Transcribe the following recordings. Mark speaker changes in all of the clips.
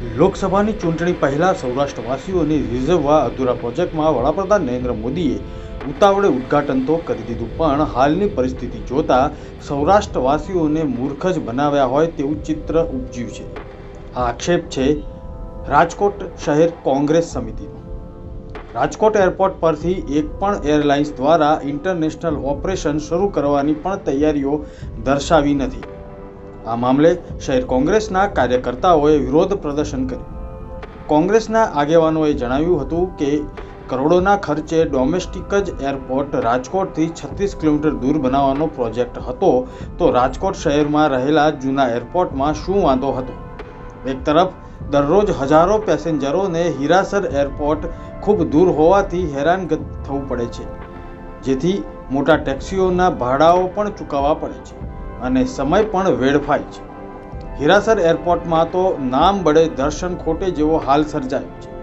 Speaker 1: લોકસભાની ચૂંટણી પહેલાં સૌરાષ્ટ્રવાસીઓને રીઝવવા અધૂરા પ્રોજેક્ટમાં વડાપ્રધાન નરેન્દ્ર મોદીએ ઉતાવળે ઉદ્ઘાટન તો કરી દીધું, પણ હાલની પરિસ્થિતિ જોતા સૌરાષ્ટ્રવાસીઓને મૂર્ખ જ બનાવ્યા હોય તેવું ચિત્ર ઉપજ્યું છે. આ આક્ષેપ છે રાજકોટ શહેર કોંગ્રેસ સમિતિનો. રાજકોટ એરપોર્ટ પરથી એક પણ એરલાઇન્સ દ્વારા ઇન્ટરનેશનલ ઓપરેશન શરૂ કરવાની પણ તૈયારીઓ દર્શાવી નથી. આ મામલે શહેર કોંગ્રેસના કાર્યકર્તાઓએ વિરોધ પ્રદર્શન કર્યું. કોંગ્રેસના આગેવાનોએ જણાવ્યું હતું કે કરોડોના ખર્ચે ડોમેસ્ટિક જ એરપોર્ટ રાજકોટથી છત્રીસ કિલોમીટર દૂર બનાવવાનો પ્રોજેક્ટ હતો, તો રાજકોટ શહેરમાં રહેલા જૂના એરપોર્ટમાં શું વાંધો હતો? એક તરફ, દરરોજ હજારો પેસેન્જરોને હીરાસર એરપોર્ટ ખૂબ દૂર હોવાથી હેરાનગત થવું પડે છે, જેથી મોટા ટેક્સીઓના ભાડાઓ પણ ચૂકવવા પડે છે. અને સમય પણ વેડફાય છે. હીરાસર એરપોર્ટમાં તો નામ બળે દર્શન ખોટે જેવો હાલ સર્જાયો છે.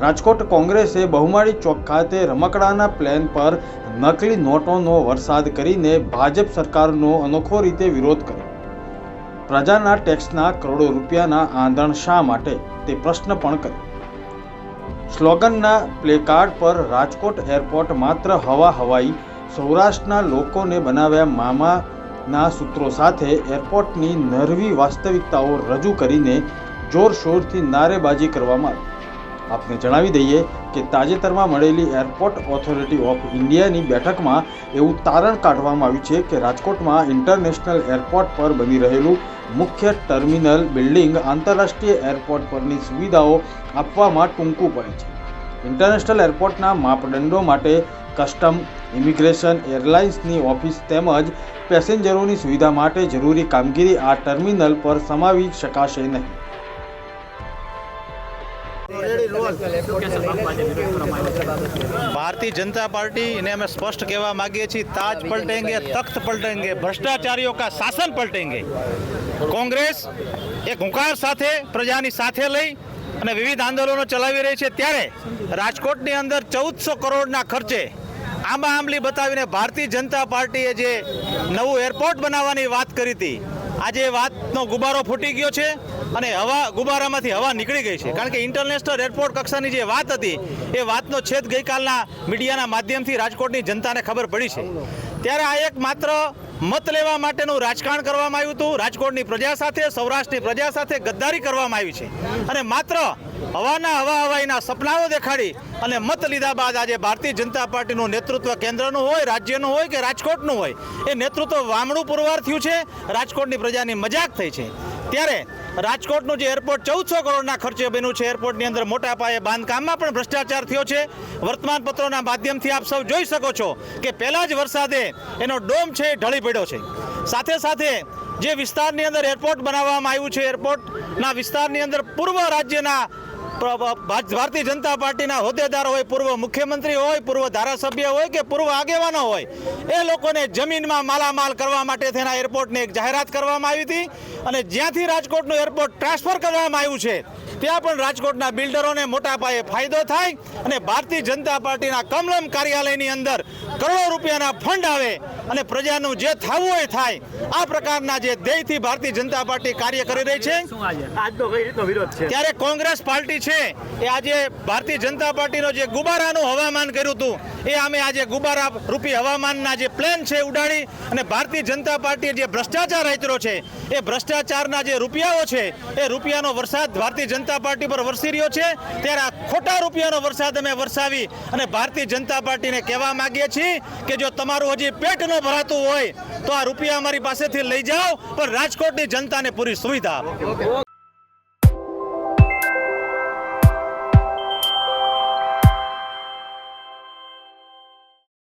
Speaker 1: રાજકોટ કોંગ્રેસે બહુમાળી ચોક ખાતે રમકડાના પ્લેન પર નકલી નોટોનો વરસાદ કરીને ભાજપ સરકારનો અનોખો રીતે વિરોધ કર્યો. પ્રજાના ટેક્સના કરોડો રૂપિયાના આંધણ શા માટે? તે પ્રશ્ન પણ કર્યો. સ્લોગનના પ્લેકાર્ડ પર રાજકોટ એરપોર્ટ માત્ર હવા હવાઈ, સૌરાષ્ટ્રના લોકોને બનાવ્યા મામાના સૂત્રો સાથે એરપોર્ટની નરવી વાસ્તવિકતાઓ રજૂ કરીને જોરશોરથી નારેબાજી કરવામાં આવી. આપને જણાવી દઈએ કે તાજેતરમાં મળેલી એરપોર્ટ ઓથોરિટી ઓફ ઇન્ડિયાની બેઠકમાં એવું તારણ કાઢવામાં આવ્યું છે કે રાજકોટમાં ઇન્ટરનેશનલ એરપોર્ટ પર બની રહેલું મુખ્ય ટર્મિનલ બિલ્ડિંગ આંતરરાષ્ટ્રીય એરપોર્ટ પરની સુવિધાઓ આપવામાં ટૂંકું પડે છે. ઇન્ટરનેશનલ એરપોર્ટના માપદંડો માટે કસ્ટમ, ઇમિગ્રેશન, એરલાઇન્સની ઓફિસ તેમજ પેસેન્જરોની સુવિધા માટે જરૂરી કામગીરી આ ટર્મિનલ પર સમાવી શકાશે નહીં.
Speaker 2: ભારતીય જનતા પાર્ટી ને અમે સ્પષ્ટ કહેવા માંગીએ છીએ, તાજ પલટેંગે, તખ્ત પલટેંગે, ભ્રષ્ટાચારીઓ કા શાસન પલટેંગે. કોંગ્રેસ એક હુંકાર સાથે, પ્રજાની સાથે લઈ અને વિવિધ આંદોલનો ચલાવી રહી છે. ત્યારે રાજકોટની અંદર ચૌદસો કરોડના ખર્ચે આંબા આંબલી બતાવીને ભારતીય જનતા પાર્ટીએ જે નવું એરપોર્ટ બનાવવાની વાત કરી હતી, આજે વાતનો ગુબારો ફૂટી ગયો છે અને હવા, ગુબારામાંથી હવા નીકળી ગઈ છે. કારણ કે ઇન્ટરનેશનલ એરપોર્ટ કક્ષાની જે વાત હતી, એ વાતનો છેદ ગઈકાલના મીડિયાના માધ્યમથી રાજકોટની જનતાને ખબર પડી છે. ત્યારે આ એક માત્ર મત લેવા માટેનું રાજકારણ કરવામાં આવ્યું હતું. રાજકોટની પ્રજા સાથે, સૌરાષ્ટ્રની પ્રજા સાથે ગદ્દારી કરવામાં આવી છે. અને માત્ર હવાના હવા હવાઈના સપનાઓ દેખાડી અને મત લીધા બાદ આજે ભારતીય જનતા પાર્ટીનું નેતૃત્વ કેન્દ્રનું હોય, રાજ્યનું હોય કે રાજકોટનું હોય, એ નેતૃત્વ વામણું પુરવાર થયું છે. રાજકોટની પ્રજાની મજાક થઈ છે. ત્યારે રાજકોટનું જે એરપોર્ટ ચૌદસો કરોડના ખર્ચે બન્યું છે. એરપોર્ટની અંદર મોટા પાયે બાંધકામમાં પણ ભ્રષ્ટાચાર થયો છે. વર્તમાન પત્રોના માધ્યમથી આપ સૌ જોઈ શકો છો કે પહેલાં જ વરસાદે એનો ડોમ છે એ ઢળી પડ્યો છે. સાથે સાથે જે વિસ્તારની અંદર એરપોર્ટ બનાવવામાં આવ્યું છે એરપોર્ટના વિસ્તારની અંદર પૂર્વ રાજ્યના ભારતીય જનતા પાર્ટીના હોદ્દેદારો હોય, પૂર્વ મુખ્યમંત્રી હોય, પૂર્વ ધારાસભ્ય હોય કે પૂર્વ આગેવાનો હોય, એ લોકોને જમીનમાં માલામાલ કરવા માટે તેના એરપોર્ટની એક જાહેરાત કરવામાં આવી હતી અને જ્યાંથી રાજકોટનું એરપોર્ટ ટ્રાન્સફર કરવામાં આવ્યું છે ત્યાં પણ રાજકોટના બિલ્ડરોને મોટા પાયે ફાયદો થાય અને ભારતીય જનતા પાર્ટીના કમલમ કાર્યાલયની અંદર કરોડો રૂપિયાના ફંડ આવે અને પ્રજાનું જે થવું હોય થાય. આ પ્રકારના જે ધ્યેયથી ભારતીય જનતા પાર્ટી કાર્ય કરી રહી છે? ત્યારે કોંગ્રેસ પાર્ટી છે. એ આજે ભારતીય જનતા પાર્ટીનો જે ગુબારાનું હવામાન કર્યું હતું એ અમે આજે ગુબારા રૂપી હવામાનના જે પ્લેન છે ઉડાડી અને ભારતીય જનતા પાર્ટીએ જે ભ્રષ્ટાચાર આચરો છે, એ ભ્રષ્ટાચારના જે રૂપિયાઓ છે, એ રૂપિયાનો વરસાદ ભારતીય જનતા પાર્ટી પર વરસી રહ્યો છે. ત્યારે આ ખોટા રૂપિયાનો વરસાદ અમે વરસાવી અને ભારતીય જનતા પાર્ટીને કહેવા માગીએ છીએ કે જો તમારું હજી પેટ ન ભરાતું હોય, તો આ રૂપિયા અમારી પાસેથી લઈ જાઓ, પણ રાજકોટની જનતાને પૂરી સુવિધા